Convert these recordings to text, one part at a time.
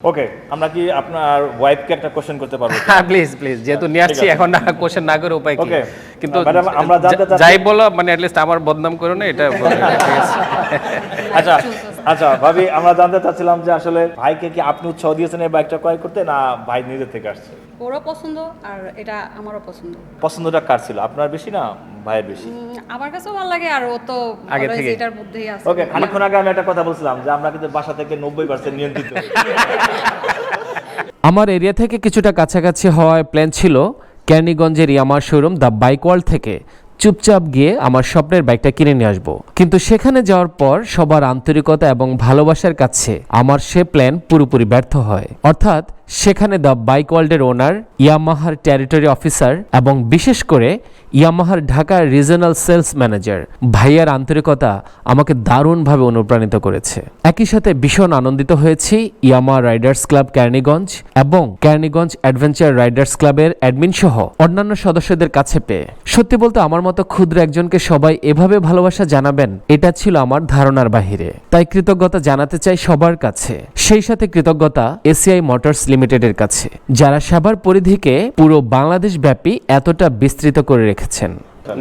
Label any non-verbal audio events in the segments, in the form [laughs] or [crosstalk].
ওকে আমরা কি আপনার ওয়াইফকে একটা কোশ্চেন করতে পারব হ্যাঁ প্লিজ প্লিজ যেহেতু নিয়ে আসছি এখন না কোশ্চেন না করে উপায় কি. কিন্তু আমরা যাই বলো মানে অ্যাটলিস্ট আমার বদনাম করো না এটা [laughs] আচ্ছা আচ্ছা ভাবি আমরা জানতে চাচ্ছিলাম যে আসলে ভাইকে কি আপনি উৎসাহ দিয়েছেন এই বাইকটা ক্রয় করতে না ভাই নিজে থেকে আসছে? ওরও পছন্দ আর এটা আমারও পছন্দ। পছন্দটা কার ছিল? আপনার বেশি না ভাইয়ের বেশি? আমার কাছেও ভালো লাগে আর ও তো আগে থেকেই। এটার মধ্যেই আছে। ওকে খানিক্ষণ আগে আমি একটা কথা বলছিলাম যে আমরা কিন্তু বাসা থেকে নব্বই পার্সেন্ট নিয়ন্ত্রিত। আমার এরিয়া থেকে কিছুটা কাছাকাছি হওয়ায় প্ল্যান ছিল ক্যানিগঞ্জের ইয়ামার শোরুম দ্য বাইক ওয়ার্ল্ড থেকে। চুপচাপ গিয়ে আমার স্বপ্নের বাইকটা কিনে নিয়ে আসব। কিন্তু সেখানে যাওয়ার পর সবার আন্তরিকতা এবং ভালোবাসার কাছে আমার সে প্ল্যান পুরোপুরি ব্যর্থ হয়। অর্থাৎ সেখানে দ্য বাইক ওয়ার্ল্ডের ওনার ইয়ামাহার টেরিটরি অফিসার এবং বিশেষ করে ইয়ামাহার ঢাকার রিজনাল সেলস ম্যানেজার ভাইয়ার আন্তরিকতা আমাকে দারুণভাবে অনুপ্রাণিত করেছে। একই সাথে ভীষণ আনন্দিত হয়েছি ইয়ামা রাইডার্স ক্লাব ক্যার্নিগঞ্জ এবং ক্যার্নিগঞ্জ অ্যাডভেঞ্চার রাইডার্স ক্লাবের অ্যাডমিন সহ অন্যান্য সদস্যদের কাছে পেয়ে। সত্যি বলতে আমার মতো ক্ষুদ্র একজনকে সবাই এভাবে ভালোবাসা জানাবেন, এটা ছিল আমার ধারণার বাহিরে। তাই কৃতজ্ঞতা জানাতে চাই সবার কাছে। সেই সাথে কৃতজ্ঞতা এসিআই মোটরস লিমিটেডের কাছে যারা সাভার পরিধিকে পুরো বাংলাদেশ ব্যাপী এতটা বিস্তৃত করে রেখেছেন।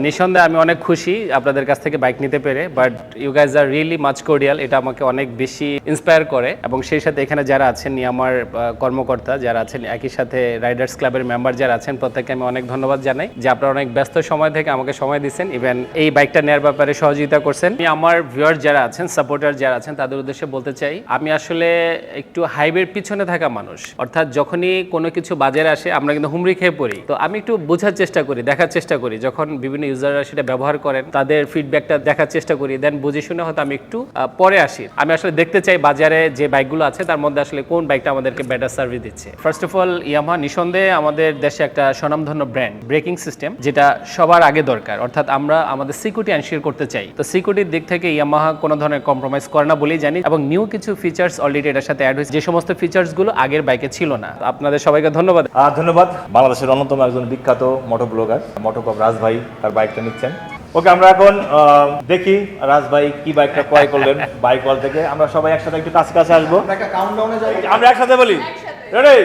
নিঃসন্দেহে আমি অনেক খুশি আপনাদের কাছ থেকে বাইক নিতে পেরে but you guys are really much cordial এটা আমাকে অনেক বেশি ইন্সপায়ার করে। এবং সেই সাথে এখানে যারা আছেন আমার কর্মকর্তা যারা আছেন, একই সাথে রাইডার্স ক্লাবের মেম্বার যারা আছেন, প্রত্যেককে আমি অনেক ধন্যবাদ জানাই যে আপনারা অনেক ব্যস্ত সময় থেকে আমাকে সময় দিচ্ছেন। ইভেন এই বাইকটা নেওয়ার ব্যাপারে সহযোগিতা করছেন। আমি আমার ভিউয়ার যারা আছেন সাপোর্টার যারা আছেন, তাদের উদ্দেশ্যে বলতে চাই, আমি আসলে একটু হাইওয়ের পিছনে থাকা মানুষ। অর্থাৎ যখনই কোনো কিছু বাজারে আসে, আমরা কিন্তু হুমড়ি খেয়ে পড়ি। তো আমি একটু বোঝার চেষ্টা করি, দেখার চেষ্টা করি, যখন বিভিন্ন ইউজাররা সেটা ব্যবহার করেন, তাদের ফিডব্যাকটা দেখার চেষ্টা করি দেন বুঝে শুনে হয়তো আমি একটু পরে আসি। আমি আসলে দেখতে চাই বাজারে যে বাইকগুলো আছে, তার মধ্যে আসলে কোন বাইকটা আমাদেরকে বেটার সার্ভিস দিচ্ছে। ফার্স্ট অফ অল ইয়ামা নিঃসন্দেহে আমাদের দেশে একটা স্বনামধন্য ব্র্যান্ড ব্রেকিং সিস্টেম যেটা সবার আগে দরকার। অর্থাৎ আমরা আমাদের সিকিউরিটি এনশিওর করতে চাই। তো সিকিউরিটির দিক থেকে ইয়ামাহা কোনো ধরনের কম্প্রোমাইজ করে না বলেই জানি, এবং নিউ কিছু ফিচার্স অলরেডি এটার সাথে অ্যাড হয়েছে। যে সমস্ত ফিচার্সগুলো আগের বাইকে ছিল না। আপনাদের সবাইকে ধন্যবাদ। ধন্যবাদ। বাংলাদেশের অন্যতম একজন বিখ্যাত মোটো ব্লগার মোটোকপ রাজ ভাই তার বাইকটা নিচ্ছেন। ওকে আমরা এখন দেখি রাজ ভাই কি বাইকটা ক্রয় করলেন বাইক ওয়াল থেকে। আমরা সবাই একসাথে একটু কাছে কাছে আসব। আমরা একসাথে বলি। Ready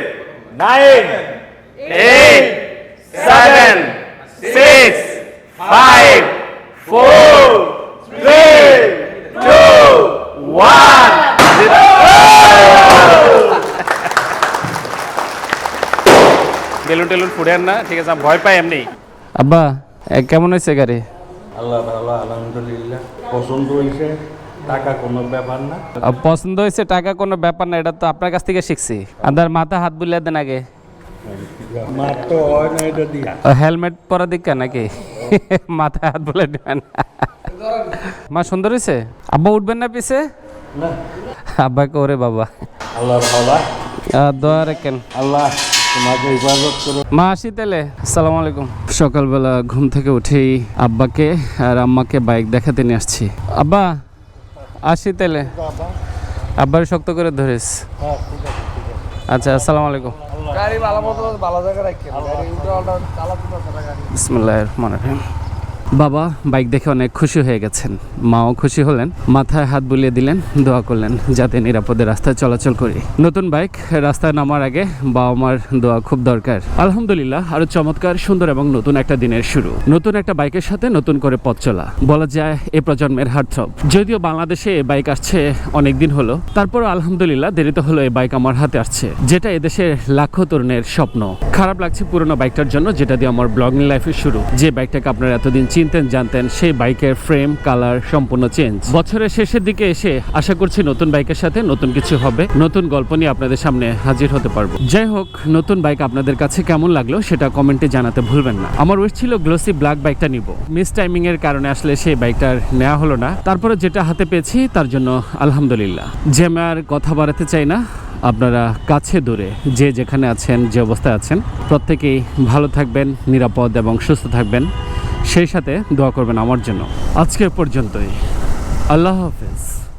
nine eight seven six five four three two one balloon টেলুন ফুড়েন না ঠিক আছে আমি ভয় পাই এমনি। আব্বা কেমন হয়েছে গাড়ি? আল্লাহ ভালো আলহামদুলিল্লাহ। পছন্দ হয়েছে টাকা কোনো ব্যাপার না। পছন্দ হয়েছে টাকা কোনো ব্যাপার না এটা তো আপনার কাছ থেকে শিখছি। আপনার মাথা হাত বুলিয়ে দেন আগে। হেলমেট পরা দিকা নাকি? [laughs] মাথায় হাত বলে দেবেন মা সুন্দর হয়েছে? আব্বা উঠবেন না পিছে? না। আব্বাকে ওরে বাবা। আল্লাহর ভালা। দোয়া রাখেন। আল্লাহ তোমাকে করো মা আসি তাহলে। আসসালামু আলাইকুম। সকালবেলা ঘুম থেকে উঠেই আব্বাকে আর আম্মাকে বাইক দেখাতে নিয়ে আসছি। আব্বা আসি তাহলে। আব্বার শক্ত করে ধরিস। আচ্ছা আসসালামু আলাইকুম। বিসমিল্লাহ রহমান রহিম। বাবা বাইক দেখে অনেক খুশি হয়ে গেছেন। মাও খুশি হলেন, মাথায় হাত বুলিয়ে দিলেন, দোয়া করলেন, যাতে নিরাপদে রাস্তায় চলাচল করি। নতুন বাইক রাস্তায় নামার আগে বাবা মার দোয়া খুব দরকার। আলহামদুলিল্লাহ, আরও চমৎকার, সুন্দর এবং নতুন একটা দিনের শুরু। নতুন একটা বাইকের সাথে নতুন করে পথ চলা। বলা যায়, এ প্রজন্মের হার্টথ্রব। যদিও বাংলাদেশে এই বাইক আসছে অনেক দিন হলো তারপর আলহামদুলিল্লাহ দেরিতে হলো এই বাইক আমার হাতে আসছে, যেটা এদেশের লাখো তরুণের স্বপ্ন। খারাপ লাগছে পুরোনো বাইকটার জন্য, যেটা দিয়ে আমার ব্লগিং লাইফের শুরু। যে বাইকটাকে আপনারা এতদিন চিনতেন জানতেন সেই বাইকের ফ্রেম কালার সম্পূর্ণ চেঞ্জ বছরের শেষের দিকে এসে আশা করছি নতুন বাইকের সাথে নতুন কিছু হবে। নতুন গল্প নিয়ে আপনাদের সামনে হাজির হতে পারব। যাই হোক, নতুন বাইক আপনাদের কাছে কেমন লাগল সেটা কমেন্টে জানাতে ভুলবেন না। আমার উইশ ছিল গ্লোসি ব্ল্যাক বাইকটা নিব। মিস টাইমিং এর কারণে আসলে সেই বাইকটার নেওয়া হলো না। তারপরে যেটা হাতে পেয়েছি, তার জন্য আলহামদুলিল্লাহ। যে আমি আর কথা বাড়াতে চাই না, আপনারা কাছে দূরে, যে যেখানে আছেন, যে অবস্থায় আছেন, প্রত্যেকেই ভালো থাকবেন, নিরাপদ এবং সুস্থ থাকবেন। সেই সাথে দোয়া করবেন আমার জন্য। আজকে পর্যন্তই। আল্লাহ হাফেজ।